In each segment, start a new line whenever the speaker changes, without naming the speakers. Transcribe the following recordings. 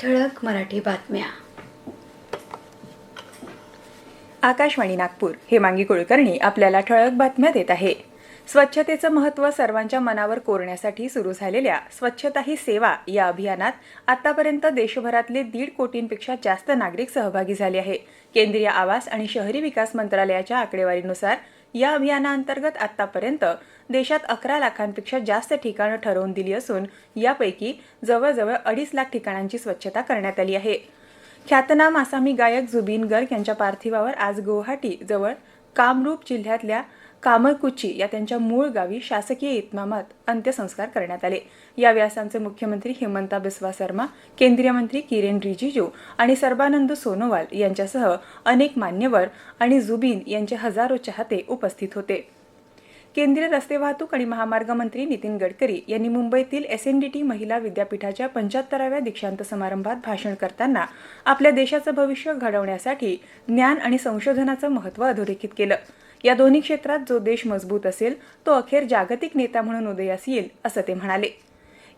ठळक मराठी बातम्या
आकाशवाणी नागपूर मांगी कुळकर्णी आपल्याला ठळक बातम्या देत आहे स्वच्छतेचं महत्त्व सर्वांच्या मनावर कोरण्यासाठी सुरू झालेल्या स्वच्छता ही सेवा या अभियानात आतापर्यंत देशभरातले दीड कोटींपेक्षा जास्त नागरिक सहभागी झाले आहे केंद्रीय आवास आणि शहरी विकास मंत्रालयाच्या आकडेवारीनुसार या अभियानाअंतर्गत आतापर्यंत देशात अकरा लाखांपेक्षा जास्त ठिकाणं ठरवून दिली असून यापैकी जवळजवळ अडीच लाख ठिकाणांची स्वच्छता करण्यात आली आहे ख्यातनाम आसामी गायक जुबीन गर्ग यांच्या पार्थिवावर आज गुवाहाटी जवळ कामरूप जिल्ह्यातल्या कामरकुची या त्यांच्या मूळ गावी शासकीय इतमामात अंत्यसंस्कार करण्यात आले या व्यासांचे मुख्यमंत्री हेमंता बिस्वा शर्मा केंद्रीय मंत्री किरेन रिजिजू आणि सर्बानंद सोनोवाल यांच्यासह अनेक मान्यवर आणि जुबीन यांचे हजारो चाहते उपस्थित होते केंद्रीय रस्ते वाहतूक आणि महामार्ग मंत्री नितीन गडकरी यांनी मुंबईतील एस महिला विद्यापीठाच्या पंच्याहत्तराव्या दीक्षांत समारंभात भाषण करताना आपल्या देशाचं भविष्य घडवण्यासाठी ज्ञान आणि संशोधनाचं महत्त्व अधोरेखित केलं या दोन्ही क्षेत्रात जो देश मजबूत असेल तो अखेर जागतिक नेता म्हणून उदयास येईल असं ते म्हणाले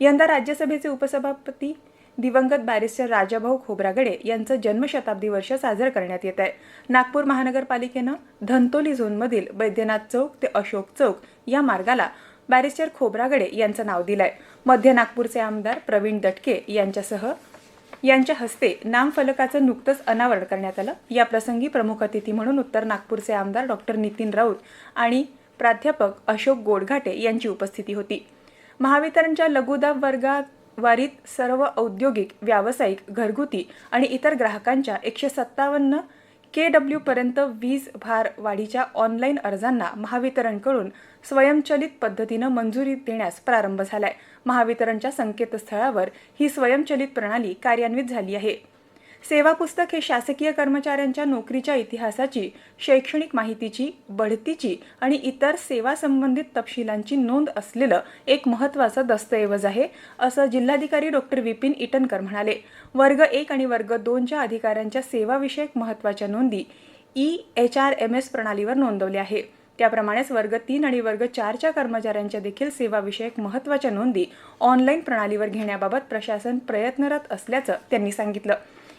यंदा राज्यसभेचे उपसभापती दिवंगत बॅरिस्टर राजाभाऊ खोब्रागडे यांचं जन्मशताब्दी वर्ष साजरं करण्यात येत आहे नागपूर महानगरपालिकेनं धनतोली झोनमधील बैद्यनाथ चौक ते अशोक चौक या मार्गाला बॅरिस्टर खोब्रागडे यांचं नाव दिलं आहे मध्य नागपूरचे आमदार प्रवीण दटके यांच्यासह यांच्या हस्ते नामफलकाचं नुकतंच अनावरण करण्यात आलं याप्रसंगी प्रमुख अतिथी म्हणून उत्तर नागपूरचे आमदार डॉक्टर नितीन राऊत आणि प्राध्यापक अशोक गोडघाटे यांची उपस्थिती होती महावितरणच्या लघुदाब वर्गावारीत सर्व औद्योगिक व्यावसायिक घरगुती आणि इतर ग्राहकांच्या एकशे सत्तावन्न के डब्ल्यूपर्यंत वीज भार वाढीच्या ऑनलाईन अर्जांना महावितरणकडून स्वयंचलित पद्धतीनं मंजुरी देण्यास प्रारंभ झालाय महावितरणच्या संकेतस्थळावर ही स्वयंचलित प्रणाली कार्यान्वित झाली आहे सेवा पुस्तक हे शासकीय कर्मचाऱ्यांच्या नोकरीच्या इतिहासाची शैक्षणिक माहितीची बढतीची आणि इतर सेवा संबंधित तपशिलांची नोंद असलेलं एक महत्वाचं दस्तऐवज आहे असं जिल्हाधिकारी डॉक्टर विपिन इटनकर म्हणाले वर्ग एक आणि वर्ग दोनच्या अधिकाऱ्यांच्या सेवाविषयक महत्वाच्या नोंदी E H R M S प्रणालीवर नोंदवल्या आहे त्याप्रमाणेच वर्ग तीन आणि वर्ग चारच्या कर्मचाऱ्यांच्या देखील सेवाविषयक महत्वाच्या नोंदी ऑनलाईन प्रणालीवर घेण्याबाबत प्रशासन प्रयत्नरत असल्याचं त्यांनी सांगितलं